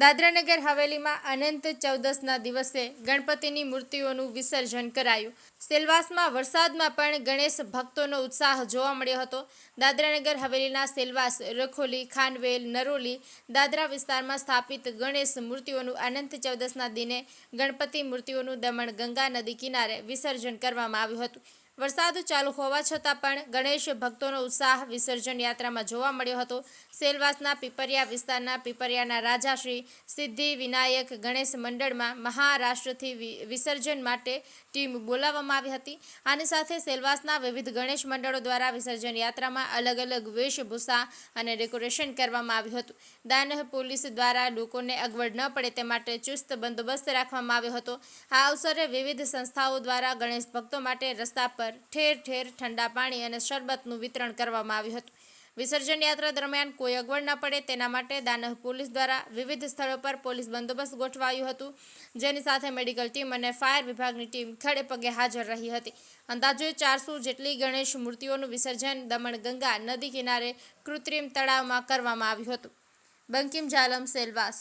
દાદરાનગર હવેલીમાં અનંત ચૌદસના દિવસે ગણપતિની મૂર્તિઓનું વિસર્જન કરાયું. સેલવાસમાં વરસાદમાં પણ ગણેશ ભક્તોનો ઉત્સાહ જોવા મળ્યો હતો. દાદરાનગર હવેલીના સેલવાસ રખોલી, ખાનવેલ, નરોલી દાદરા વિસ્તારમાં સ્થાપિત ગણેશ મૂર્તિઓનું અનંત ચૌદસના દિને ગણપતિ મૂર્તિઓનું દમણ ગંગા નદી કિનારે વિસર્જન કરવામાં આવ્યું હતું. વરસાદ ચાલુ હોવા છતાં પણ ગણેશ ભક્તોનો ઉત્સાહ વિસર્જન યાત્રામાં જોવા મળ્યો હતો. સેલવાસના પીપરિયા વિસ્તારના પીપરિયાના રાજાશ્રી સિદ્ધિ વિનાયક ગણેશ મંડળમાં મહારાષ્ટ્રથી વિસર્જન માટે ટીમ બોલાવવામાં આવી હતી. આની સાથે સેલવાસના વિવિધ ગણેશ મંડળો દ્વારા વિસર્જન યાત્રામાં અલગ અલગ વેશભૂષા અને ડેકોરેશન કરવામાં આવ્યું હતું. દાનહ પોલીસ દ્વારા લોકોને અગવડ ન પડે તે માટે ચુસ્ત બંદોબસ્ત રાખવામાં આવ્યો હતો. આ અવસરે વિવિધ સંસ્થાઓ દ્વારા ગણેશ ભક્તો માટે રસ્તા પર ઠેર ઠેર ઠંડા પાણી અને શરબતનું વિતરણ કરવામાં આવ્યું હતું. વિસર્જન યાત્રા દરમિયાન કોઈ અગવડ ન પડે તેના માટે દાનહ પોલીસ દ્વારા વિવિધ સ્થળો પર પોલીસ બંદોબસ્ત ગોઠવાયું હતું. જેની સાથે મેડિકલ ટીમ અને ફાયર વિભાગની ટીમ ખડે પગે હાજર રહી હતી. અંદાજે ચારસો જેટલી ગણેશ મૂર્તિઓનું વિસર્જન દમણ ગંગા નદી કિનારે કૃત્રિમ તળાવમાં કરવામાં આવ્યું હતું. બંકિમ જાલમ સેલવાસ